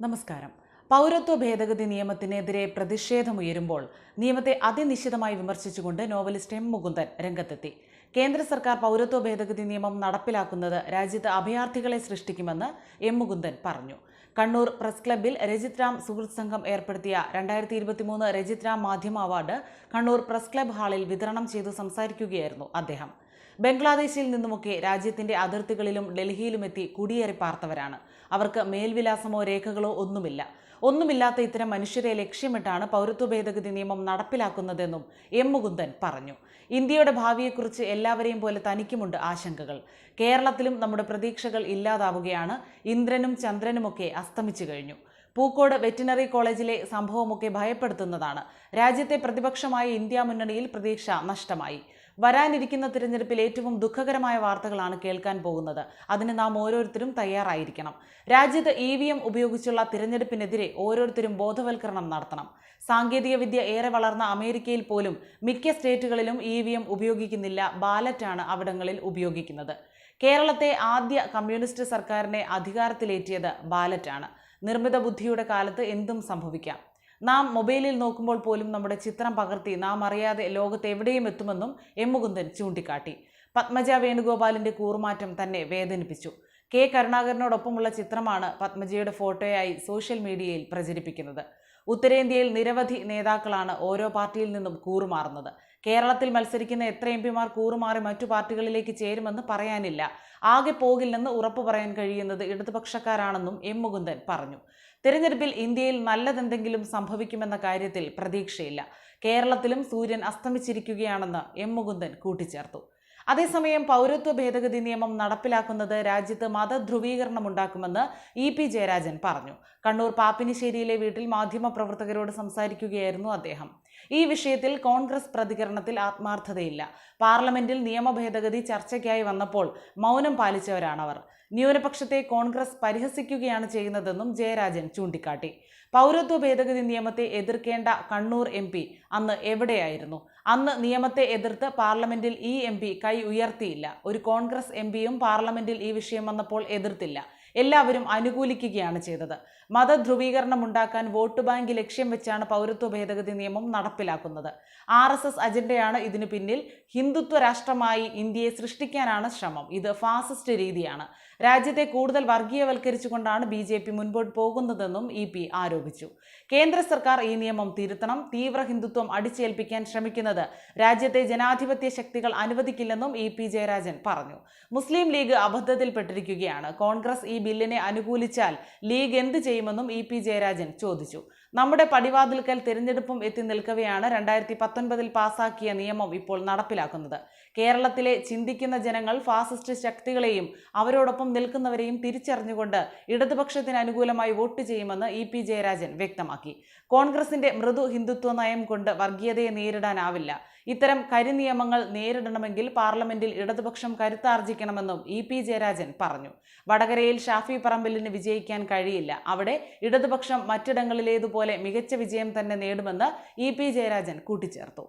നമസ്കാരം. പൗരത്വ ഭേദഗതി നിയമത്തിനെതിരെ പ്രതിഷേധമുയരുമ്പോൾ നിയമത്തെ അതിനിശ്ചിതമായി വിമർശിച്ചുകൊണ്ട് നോവലിസ്റ്റ് എം മുകുന്ദൻ രംഗത്തെത്തി. കേന്ദ്ര സർക്കാർ പൗരത്വ ഭേദഗതി നിയമം നടപ്പിലാക്കുന്നത് രാജ്യത്ത് അഭയാർത്ഥികളെ സൃഷ്ടിക്കുമെന്ന് എം മുകുന്ദൻ പറഞ്ഞു. കണ്ണൂർ പ്രസ് ക്ലബ്ബിൽ രജിത് രാം സുഹൃത്ത് സംഘം ഏർപ്പെടുത്തിയ രണ്ടായിരത്തി ഇരുപത്തിമൂന്ന് രജിത് രാം മാധ്യമ അവാർഡ് കണ്ണൂർ പ്രസ് ക്ലബ്ബ് ഹാളിൽ വിതരണം ചെയ്തു സംസാരിക്കുകയായിരുന്നു അദ്ദേഹം. ബംഗ്ലാദേശിൽ നിന്നുമൊക്കെ രാജ്യത്തിന്റെ അതിർത്തികളിലും ഡൽഹിയിലുമെത്തി കുടിയേറി പാർത്തവരാണ്. അവർക്ക് മേൽവിലാസമോ രേഖകളോ ഒന്നുമില്ല. ഒന്നുമില്ലാത്ത ഇത്തരം മനുഷ്യരെ ലക്ഷ്യമിട്ടാണ് പൗരത്വ ഭേദഗതി നിയമം നടപ്പിലാക്കുന്നതെന്നും എം മുകുന്ദൻ പറഞ്ഞു. ഇന്ത്യയുടെ ഭാവിയെക്കുറിച്ച് എല്ലാവരെയും പോലെ തനിക്കുമുണ്ട് ആശങ്കകൾ. കേരളത്തിലും നമ്മുടെ പ്രതീക്ഷകൾ ഇല്ലാതാവുകയാണ്. ഇന്ദ്രനും ചന്ദ്രനുമൊക്കെ അസ്തമിച്ചു കഴിഞ്ഞു. പൂക്കോട് വെറ്റിനറി കോളേജിലെ സംഭവമൊക്കെ ഭയപ്പെടുത്തുന്നതാണ്. രാജ്യത്തെ പ്രതിപക്ഷമായ ഇന്ത്യ മുന്നണിയിൽ പ്രതീക്ഷ നഷ്ടമായി. വരാനിരിക്കുന്ന തിരഞ്ഞെടുപ്പിൽ ഏറ്റവും ദുഃഖകരമായ വാർത്തകളാണ് കേൾക്കാൻ പോകുന്നത്. അതിന് നാം ഓരോരുത്തരും തയ്യാറായിരിക്കണം. രാജ്യത്ത് ഇ വി എം ഉപയോഗിച്ചുള്ള തിരഞ്ഞെടുപ്പിനെതിരെ ഓരോരുത്തരും ബോധവൽക്കരണം നടത്തണം. സാങ്കേതികവിദ്യ ഏറെ വളർന്ന അമേരിക്കയിൽ പോലും മിക്ക സ്റ്റേറ്റുകളിലും ഇ വി എം ഉപയോഗിക്കുന്നില്ല. ബാലറ്റാണ് അവിടങ്ങളിൽ ഉപയോഗിക്കുന്നത്. കേരളത്തെ ആദ്യ കമ്മ്യൂണിസ്റ്റ് സർക്കാരിനെ അധികാരത്തിലേറ്റിയത് ബാലറ്റാണ്. നിർമ്മിത ബുദ്ധിയുടെ കാലത്ത് എന്തും സംഭവിക്കാം. നാം മൊബൈലിൽ നോക്കുമ്പോൾ പോലും നമ്മുടെ ചിത്രം പകർത്തി നാം അറിയാതെ ലോകത്ത് എവിടെയും എത്തുമെന്നും എം മുകുന്ദൻ ചൂണ്ടിക്കാട്ടി. പത്മജ വേണുഗോപാലിന്റെ കൂറുമാറ്റം തന്നെ വേദനിപ്പിച്ചു. കെ കരുണാകരനോടൊപ്പമുള്ള ചിത്രമാണ് പത്മജയുടെ ഫോട്ടോയായി സോഷ്യൽ മീഡിയയിൽ പ്രചരിപ്പിക്കുന്നത്. ഉത്തരേന്ത്യയിൽ നിരവധി നേതാക്കളാണ് ഓരോ പാർട്ടിയിൽ നിന്നും കൂറുമാറുന്നത്. കേരളത്തിൽ മത്സരിക്കുന്ന എത്ര എം പിമാർ കൂറുമാറി മറ്റു പാർട്ടികളിലേക്ക് ചേരുമെന്ന് പറയാനില്ല. ആകെ പോകില്ലെന്ന് ഉറപ്പു പറയാൻ കഴിയുന്നത് ഇടതുപക്ഷക്കാരാണെന്നും എം മുകുന്ദൻ പറഞ്ഞു. തിരഞ്ഞെടുപ്പിൽ ഇന്ത്യയിൽ നല്ലതെന്തെങ്കിലും സംഭവിക്കുമെന്ന കാര്യത്തിൽ പ്രതീക്ഷയില്ല. കേരളത്തിലും സൂര്യൻ അസ്തമിച്ചിരിക്കുകയാണെന്ന് എം മുകുന്ദൻ കൂട്ടിച്ചേർത്തു. അതേസമയം പൗരത്വ ഭേദഗതി നിയമം നടപ്പിലാക്കുന്നത് രാജ്യത്ത് മതധ്രുവീകരണം ഉണ്ടാക്കുമെന്ന് ഇ പി ജയരാജൻ പറഞ്ഞു. കണ്ണൂർ പാപ്പിനിശ്ശേരിയിലെ വീട്ടിൽ മാധ്യമപ്രവർത്തകരോട് സംസാരിക്കുകയായിരുന്നു അദ്ദേഹം. ഈ വിഷയത്തിൽ കോൺഗ്രസ് പ്രതികരണത്തിൽ ആത്മാർത്ഥതയില്ല. പാർലമെന്റിൽ നിയമ ഭേദഗതി ചർച്ചയ്ക്കായി വന്നപ്പോൾ മൗനം പാലിച്ചവരാണവർ. ന്യൂനപക്ഷത്തെ കോൺഗ്രസ് പരിഹസിക്കുകയാണ് ചെയ്യുന്നതെന്നും ജയരാജൻ ചൂണ്ടിക്കാട്ടി. പൗരത്വ ഭേദഗതി നിയമത്തെ എതിർക്കേണ്ട കണ്ണൂർ എം പി അന്ന് എവിടെയായിരുന്നു? അന്ന് നിയമത്തെ എതിർത്ത് പാർലമെന്റിൽ ഈ എം പി കൈ ഉയർത്തിയില്ല. ഒരു കോൺഗ്രസ് എം പിയും പാർലമെന്റിൽ ഈ വിഷയം വന്നപ്പോൾ എതിർത്തില്ല. എല്ലാവരും അനുകൂലിക്കുകയാണ് ചെയ്തത്. മതധ്രുവീകരണം ഉണ്ടാക്കാൻ വോട്ട് ബാങ്ക് ലക്ഷ്യം വെച്ചാണ് പൗരത്വ ഭേദഗതി നിയമം നടപ്പിലാക്കുന്നത്. ആർ എസ് എസ് അജണ്ടയാണ് ഇതിനു പിന്നിൽ. ഹിന്ദുത്വ രാഷ്ട്രമായി ഇന്ത്യയെ സൃഷ്ടിക്കാനാണ് ശ്രമം. ഇത് ഫാസിസ്റ്റ് രീതിയാണ്. രാജ്യത്തെ കൂടുതൽ വർഗീയവൽക്കരിച്ചുകൊണ്ടാണ് ബി ജെ പി മുൻപോട്ട് പോകുന്നതെന്നും ഇ പി ആരോപിച്ചു. കേന്ദ്ര സർക്കാർ ഈ നിയമം തിരുത്തണം. തീവ്ര ഹിന്ദുത്വം അടിച്ചേൽപ്പിക്കാൻ ശ്രമിക്കുന്നത് രാജ്യത്തെ ജനാധിപത്യ ശക്തികൾ അനുവദിക്കില്ലെന്നും ഇ പി ജയരാജൻ പറഞ്ഞു. മുസ്ലിം ലീഗ് അബദ്ധത്തിൽപ്പെട്ടിരിക്കുകയാണ്. കോൺഗ്രസ് ഈ ബില്ലിനെ അനുകൂലിച്ചാൽ ലീഗ് എന്ത് ചെയ്യുമെന്നും ഇ പി ജയരാജൻ ചോദിച്ചു. നമ്മുടെ പടിവാതിൽക്കൽ തിരഞ്ഞെടുപ്പും എത്തി നിൽക്കവെയാണ് രണ്ടായിരത്തി പത്തൊൻപതിൽ പാസാക്കിയ നിയമം ഇപ്പോൾ നടപ്പിലാക്കുന്നത്. കേരളത്തിലെ ചിന്തിക്കുന്ന ജനങ്ങൾ ഫാസിസ്റ്റ് ശക്തികളെയും അവരോടൊപ്പം നിൽക്കുന്നവരെയും തിരിച്ചറിഞ്ഞുകൊണ്ട് ഇടതുപക്ഷത്തിന് അനുകൂലമായി വോട്ട് ചെയ്യുമെന്ന് ഇ പി ജയരാജൻ വ്യക്തമാക്കി. കോൺഗ്രസിന്റെ മൃദു ഹിന്ദുത്വ നയം കൊണ്ട് വർഗീയതയെ നേരിടാനാവില്ല. ഇത്തരം കരിനിയമങ്ങൾ നേരിടണമെങ്കിൽ പാർലമെന്റിൽ ഇടതുപക്ഷം കരുത്താർജിക്കണമെന്നും ഇ പി ജയരാജൻ പറഞ്ഞു. വടകരയിൽ ഷാഫി പറമ്പലിന് വിജയിക്കാൻ കഴിയില്ല. അവിടെ ഇടതുപക്ഷം മറ്റിടങ്ങളിലേതുപോലെ മികച്ച വിജയം തന്നെ നേടുമെന്ന് ഇ പി ജയരാജൻ കൂട്ടിച്ചേർത്തു.